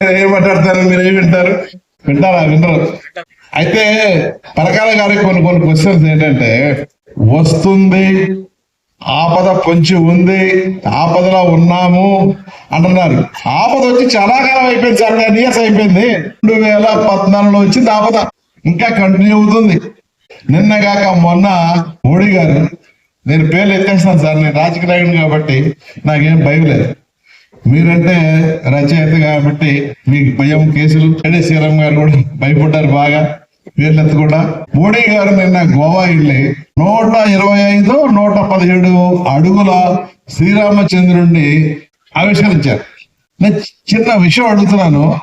ఏం మాట్లాడతారు మీరు ఏం వింటారు? వింటారా? వింటారు అయితే పరకాల గారికి కొన్ని కొన్ని క్వశ్చన్స్ ఏంటంటే వస్తుంది ఆపద పొంచి ఉంది ఆపదలో ఉన్నాము అంటున్నారు. ఆపద వచ్చి చాలా కాలం అయిపోయింది సార్ నైన్ ఇయర్స్ అయిపోయింది. రెండు వేల పద్నాలుగులో వచ్చింది ఆపద. ఇంకా కంటిన్యూ అవుతుంది. నిన్న కాక మొన్న మోడీ గారు నేను పేర్లు ఎత్తేస్తాను సార్ నేను రాజకీయ నాయకుడు కాబట్టి నాకేం భయం లేదు. మీరంటే రచయిత కాబట్టి మీకు భయం కేసులు. ఎడే శ్రీరామ్ గారు కూడా భయపడ్డారు బాగా. వీళ్ళెత్తు కూడా మోడీ గారు నిన్న గోవా వెళ్ళి నూట ఇరవై ఐదు నూట పదిహేడు అడుగుల శ్రీరామచంద్రుణ్ణి ఆవిష్కరించారు. నేను చిన్న విషయం అడుగుతున్నాను.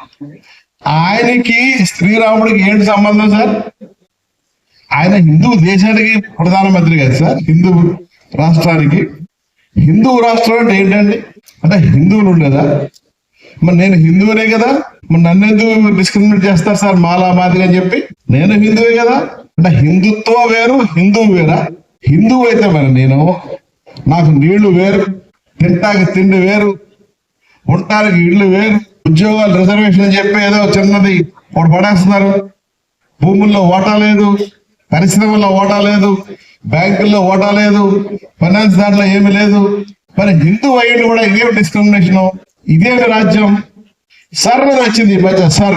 ఆయనకి శ్రీరాముడికి ఏంటి సంబంధం సార్? ఆయన హిందూ దేశానికి ప్రధానమంత్రి కాదు సార్? హిందూ రాష్ట్రానికి. హిందూ రాష్ట్రం అంటే ఏంటండి? అంటే హిందువులు ఉండేదా? మరి నేను హిందువునే కదా? మరి నన్ను ఎందుకు డిస్క్రిమినేట్ చేస్తారు సార్ మాలా మాదిరి అని చెప్పి? నేను హిందువే కదా? అంటే హిందుత్వ వేరు హిందువు వేరా? హిందువు అయితే మరి నేను నాకు నీళ్ళు వేరు తింటాకి తిండి వేరు ఉండటానికి ఇళ్ళు వేరు ఉద్యోగాలు రిజర్వేషన్ అని చెప్పి ఏదో చిన్నది ఒకటి పడేస్తున్నారు. భూముల్లో ఓటా లేదు పరిశ్రమల్లో ఓటా లేదు బ్యాంకుల్లో ఓటా లేదు ఫైనాన్స్ దాంట్లో ఏమీ లేదు. మరి హిందూ అయ్యింది కూడా ఇదే డిస్క్రిమినేషన్ ఇదే రాజ్యం. సర్ అని వచ్చింది మధ్య సర్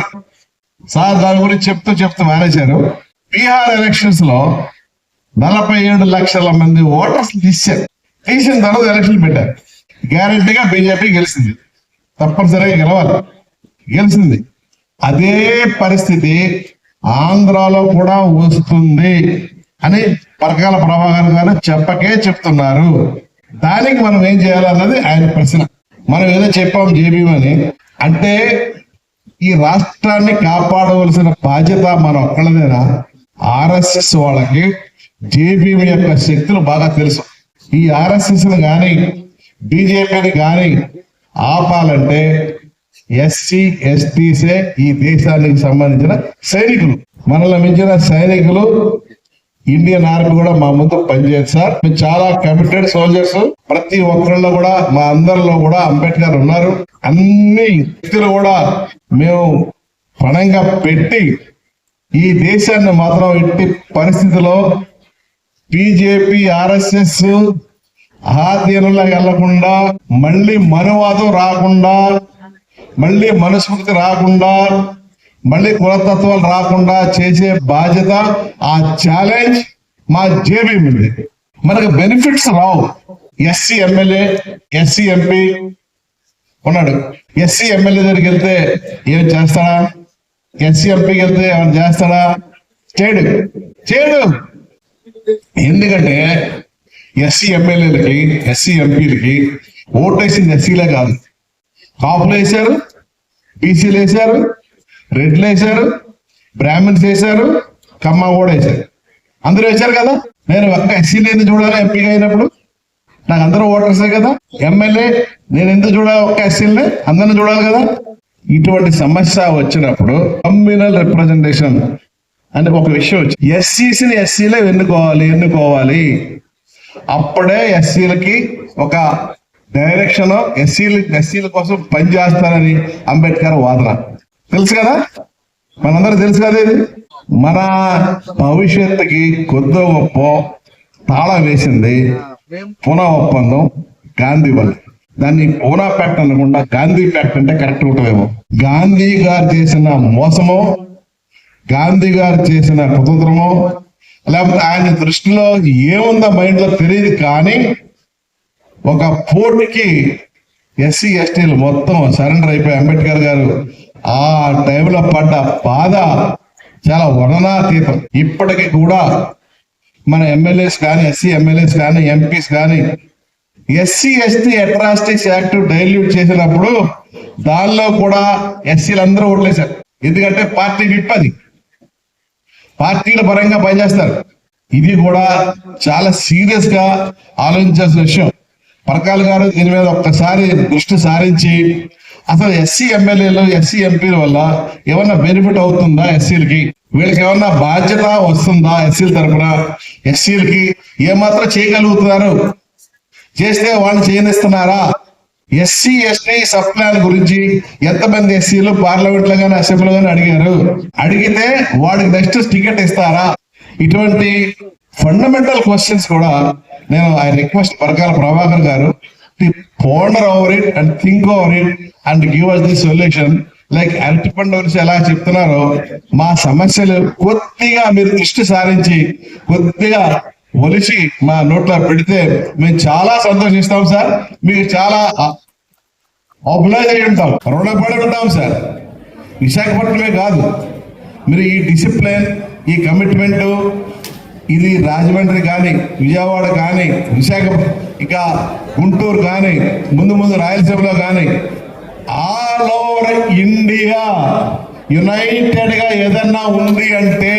సార్ దాని గురించి చెప్తూ చెప్తూ మానేశారు బీహార్ ఎలక్షన్స్లో నలభై ఏడు లక్షల మంది ఓటర్స్ తీశారు. తీసిన తర్వాత ఎలక్షన్ పెట్టారు. గ్యారంటీగా బీజేపీ గెలిచింది. తప్పనిసరిగా గెలవాలి. గెలిచింది. అదే పరిస్థితి ఆంధ్రాలో కూడా వస్తుంది అని పరకాల ప్రభాకర్ గారు చెప్పకే చెప్తున్నారు. దానికి మనం ఏం చేయాలన్నది ఆయన ప్రశ్న. మనం ఏదో చెప్పాం జేబీమని అంటే ఈ రాష్ట్రాన్ని కాపాడవలసిన బాధ్యత మన ఒక్కళ్ళదేనా? ఆర్ఎస్ఎస్ వాళ్ళకి జేబీఎం యొక్క శక్తులు బాగా తెలుసు. ఈ ఆర్ఎస్ఎస్ గాని బీజేపీని గాని ఆపాలంటే ఎస్సీ ఎస్టీసే ఈ దేశానికి సంబంధించిన సైనికులు. మనల్ని మించిన సైనికులు ఇండియన్ ఆర్మీ కూడా మా ముందు పనిచేయదు సార్. మేము చాలా కమిటెడ్ సోల్జర్స్ ప్రతి ఒక్కరిలో కూడా మా అందరిలో కూడా అంబేద్కర్ ఉన్నారు. అన్ని వ్యక్తులు కూడా మేము పణంగా పెట్టి ఈ దేశాన్ని మాత్రం ఎట్టి పరిస్థితిలో బీజేపీ ఆర్ఎస్ఎస్ ఆధీనంలో వెళ్ళకుండా మళ్ళీ మనువాదం రాకుండా మళ్ళీ మనుస్మృతి రాకుండా మళ్ళీ కులతత్వాలు రాకుండా చేసే బాధ్యత ఆ ఛాలెంజ్ మా జేబీ ఉంది మనకు బెనిఫిట్స్ రావు. ఎస్సీ ఎమ్మెల్యే ఎస్సీ ఎంపీ ఉన్నాడు. ఎస్సీ ఎమ్మెల్యే దగ్గరికి వెళ్తే ఏం చేస్తాడా? ఎస్సీ ఎంపీకి వెళ్తే ఏమైనా చేస్తాడా? చేయడు చేయడు ఎందుకంటే ఎస్సీ ఎమ్మెల్యేలకి ఎస్సీ ఎంపీలకి ఓటేసింది ఎస్సీలే కాదు. కాపులు వేశారు బీసీలు వేశారు రెడ్లు వేశారు బ్రాహ్మణ్స్ వేశారు కమ్మ కూడా వేశారు. అందరూ వేశారు కదా? నేను ఒక్క ఎస్సీని ఎందుకు చూడాలి ఎంపీగా అయినప్పుడు. నాకు అందరూ ఓటర్సే కదా? ఎమ్మెల్యే నేను ఎందుకు చూడాలి ఒక్క ఎస్సీని అందరిని చూడాలి కదా? ఇటువంటి సమస్య వచ్చినప్పుడు కమ్యూనల్ రిప్రజెంటేషన్ అంటే ఒక విషయం వచ్చి ఎస్సీసీని ఎస్సీలే ఎన్నుకోవాలి ఎన్నుకోవాలి. అప్పుడే ఎస్సీలకి ఒక డైరెక్షన్ ఎస్సీలు ఎస్సీల కోసం పనిచేస్తారని అంబేద్కర్ వాదన. తెలుసు కదా? మనందరూ తెలుసు కదా ఇది? మన భవిష్యత్తుకి కొద్దో గొప్ప తాళం వేసింది పునా ఒప్పందం గాంధీ వల్ల. దాన్ని పూనా ప్యాక్ట్ అనకుండా గాంధీ ప్యాక్ట్ అంటే కరెక్ట్ ఉంటుందేమో. గాంధీ గారు చేసిన మోసమో గాంధీ గారు చేసిన కుతంత్రమో లేకపోతే ఆయన దృష్టిలో ఏముందో మైండ్లో తెలియదు కానీ ఒక పోర్టుకి ఎస్సీ ఎస్టీలు మొత్తం సరెండర్ అయిపోయి అంబేద్కర్ గారు ఆ టైంలో పడ్డ బాధ చాలా వర్ణనాతీతం. ఇప్పటికీ కూడా మన ఎమ్మెల్యేస్ కానీ ఎస్సీ ఎమ్మెల్యేస్ కానీ ఎంపీస్ కానీ SC ST atrocities act dilute చేసినప్పుడు దానిలో కూడా ఎస్సీలు అందరూ ఓట్లేశారు. ఎందుకంటే పార్టీ విప్ అది. పార్టీల పరంగా పనిచేస్తారు. ఇది కూడా చాలా సీరియస్గా ఆలోచించాల్సిన విషయం. పరకాల గారు దీని మీద ఒక్కసారి దృష్టి సారించి అసలు ఎస్సీ ఎమ్మెల్యేలు ఎస్సీ ఎంపీల వల్ల ఏమన్నా బెనిఫిట్ అవుతుందా ఎస్సీలకి? వీళ్ళకి ఏమన్నా బాధ్యత వస్తుందా ఎస్సీల తరపున? ఎస్సీలకి ఏమాత్రం చేయగలుగుతున్నారు? చేస్తే వాళ్ళు చేయనిస్తున్నారా? ఎస్సీ ఎస్టీ సబ్ ప్లాన్ గురించి ఎంతమంది ఎస్సీలు పార్లమెంట్లో కానీ అసెంబ్లీలో కానీ అడిగారు? అడిగితే వాడికి నెక్స్ట్ టికెట్ ఇస్తారా? ఇటువంటి ఫండమెంటల్ క్వశ్చన్స్ కూడా నేను ఆ request Parakala Prabhakar garu ponder over it and think over it and give us the solution like అరటిపండు గురించి ఎలా చెప్తున్నారో మా సమస్యలు కొద్దిగా మీరు దృష్టి సారించి కొద్దిగా ఒలిచి మా నోట్లో పెడితే మేము చాలా సంతోషిస్తాం సార్. మీకు చాలా అబ్లైజ్ అయి ఉంటాం రుణపడి ఉంటాం సార్. విశాఖపట్నమే కాదు మీరు ఈ డిసిప్లిన్ ఈ కమిట్మెంటు ఇది రాజమండ్రి కానీ విజయవాడ కానీ విశాఖ ఇంకా గుంటూరు కానీ ముందు ముందు రాయలసీమలో కానీ ఆల్ ఓవర్ ఇండియా యునైటెడ్గా ఏదన్నా ఉంది అంటే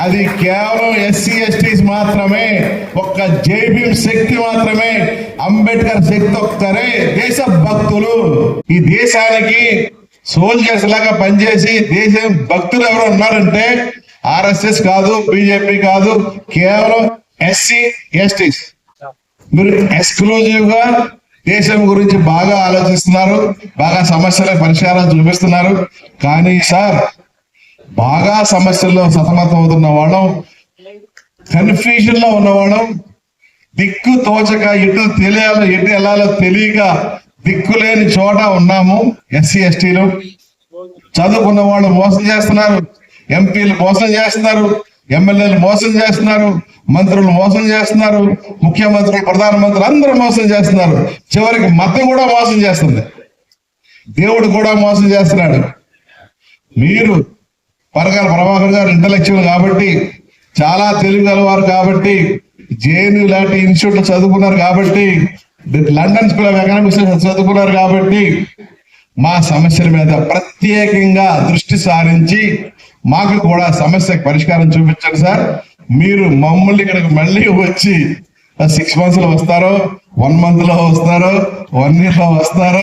అది కేవలం ఎస్సీ ఎస్టీస్ మాత్రమే ఒక్క జైభీం శక్తి మాత్రమే అంబేద్కర్ శక్తి ఒక్కరే దేశ భక్తులు ఈ దేశానికి సోల్జర్స్ లాగా పనిచేసి దేశం భక్తులు ఎవరు ఉన్నారంటే ఆర్ఎస్ఎస్ కాదు బీజేపీ కాదు కేవలం ఎస్సీ ఎస్టీస్ మీరు ఎక్స్క్లూజివ్గా దేశం గురించి బాగా ఆలోచిస్తున్నారు బాగా సమస్యల పరిష్కారం చూపిస్తున్నారు. కానీ సార్ బాగా సమస్యల్లో సతమతం అవుతున్న వాళ్ళం కన్ఫ్యూజన్లో ఉన్నవాళ్ళం దిక్కు తోచక ఎటు తెలియాలో ఎటు వెళ్ళాలో తెలియక దిక్కు లేని చోట ఉన్నాము ఎస్సీ ఎస్టీలు. చదువుకున్న వాళ్ళు మోసం చేస్తున్నారు. ఎంపీలు మోసం చేస్తున్నారు ఎమ్మెల్యేలు మోసం చేస్తున్నారు మంత్రులు మోసం చేస్తున్నారు ముఖ్యమంత్రులు ప్రధానమంత్రులు అందరూ మోసం చేస్తున్నారు. చివరికి మతం కూడా మోసం చేస్తుంది. దేవుడు కూడా మోసం చేస్తున్నాడు. మీరు పరకాల ప్రభాకర్ గారు ఇంటలెక్చువల్ కాబట్టి చాలా తెలివి గలవారు కాబట్టి జేఎన్యూ లాంటి ఇన్స్టిట్యూట్ చదువుకున్నారు కాబట్టి లండన్ స్కూల్ ఆఫ్ ఎకనామిక్స్ చదువుకున్నారు కాబట్టి మా సమస్యల మీద ప్రత్యేకంగా దృష్టి సారించి మాకు కూడా సమస్యకు పరిష్కారం చూపించండి సార్. మీరు మమ్మల్ని ఇక్కడికి మళ్ళీ వచ్చి సిక్స్ మంత్స్లో వస్తారో వన్ మంత్లో వస్తారో వన్ ఇయర్లో వస్తారో